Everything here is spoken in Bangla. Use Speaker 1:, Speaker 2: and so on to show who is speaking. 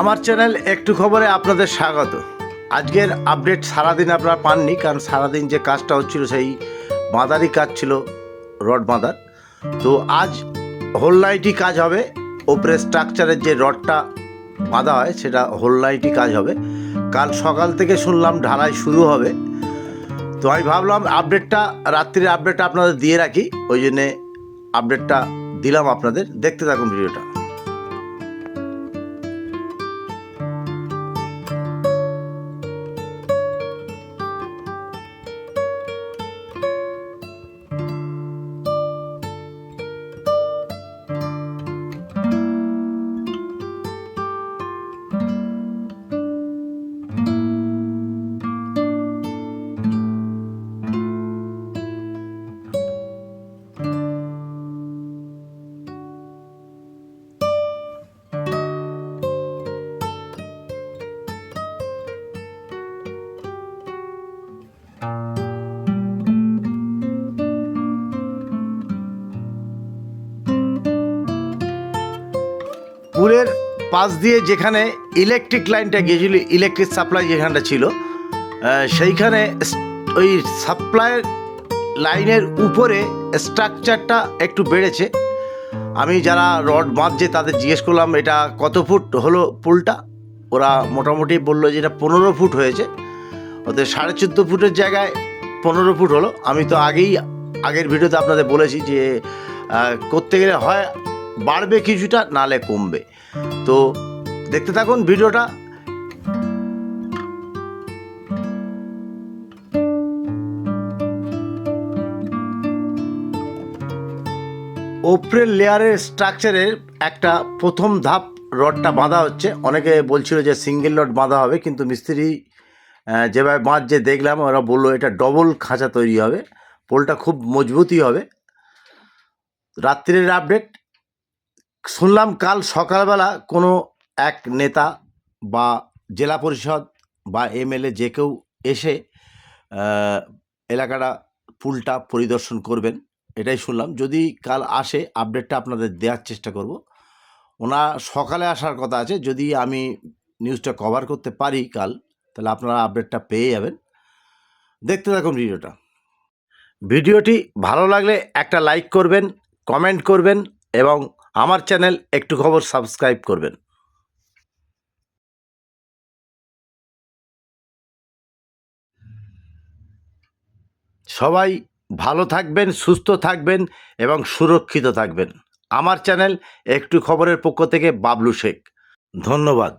Speaker 1: আমার চ্যানেল একটু খবরে আপনাদের স্বাগত। আজকের আপডেট সারাদিন আপনারা পাননি, কারণ সারাদিন যে কাজটা হচ্ছিল সেই বাঁধারই কাজ ছিল, রড বাঁধার। তো আজ হোল নাইটই কাজ হবে ওপরে স্ট্রাকচারের যে রডটা বাঁধা হয়, সেটা হোল নাইটই কাজ হবে। কাল সকাল থেকে শুনলাম ঢালাই শুরু হবে। তো আমি ভাবলাম আপডেটটা রাত্রির আপডেটটা আপনাদের দিয়ে রাখি, ওই জন্যে আপডেটটা দিলাম আপনাদের। দেখতে থাকুন ভিডিওটা। পুলের পাশ দিয়ে যেখানে ইলেকট্রিক লাইনটা গিয়েছিল ইলেকট্রিক সাপ্লাই যেখানটা ছিল সেইখানে ওই সাপ্লাই লাইনের উপরে স্ট্রাকচারটা একটু বেড়েছে। আমি যারা রড বাঁধছে তাদের জিজ্ঞেস করলাম, এটা কত ফুট হলো পুলটা? ওরা মোটামুটি বলল যে, এটা পনেরো ফুট হয়েছে। ওদের সাড়ে চোদ্দ ফুটের জায়গায় পনেরো ফুট হলো। আমি তো আগেই আগের ভিডিওতে আপনাদের বলেছি যে করতে গেলে হয় বাড়বে কিছুটা, নালে কমবে। তো দেখতে থাকুন ভিডিওটা। ওপরের লেয়ারের স্ট্রাকচারের একটা প্রথম ধাপ রডটা বাঁধা হচ্ছে। অনেকে বলছিল যে সিঙ্গেল রড বাঁধা হবে, কিন্তু মিস্ত্রি যেভাবে বাঁধ যে দেখলাম, ওরা বলল এটা ডবল খাঁচা তৈরি হবে। পোলটা খুব মজবুতই হবে। রাত্রির আপডেট। শুনলাম কাল সকালবেলা কোনো এক নেতা বা জেলা পরিষদ বা এমএলএ যে কেউ এসে এলাকাটা পুলটা পরিদর্শন করবেন, এটাই শুনলাম। যদি কাল আসে আপডেটটা আপনাদের দেওয়ার চেষ্টা করব। ওনা সকালে আসার কথা আছে, যদি আমি নিউজটা কভার করতে পারি কাল, তাহলে আপনারা আপডেটটা পেয়ে যাবেন। দেখতে থাকুন ভিডিওটা। ভিডিওটি ভালো লাগলে একটা লাইক করবেন কমেন্ট করবেন এবং আমার চ্যানেল একটু খবর সাবস্ক্রাইব করবেন। সবাই ভালো থাকবেন, সুস্থ থাকবেন এবং সুরক্ষিত থাকবেন। আমার চ্যানেল একটু খবরের পক্ষ থেকে বাবলু শেখ। ধন্যবাদ।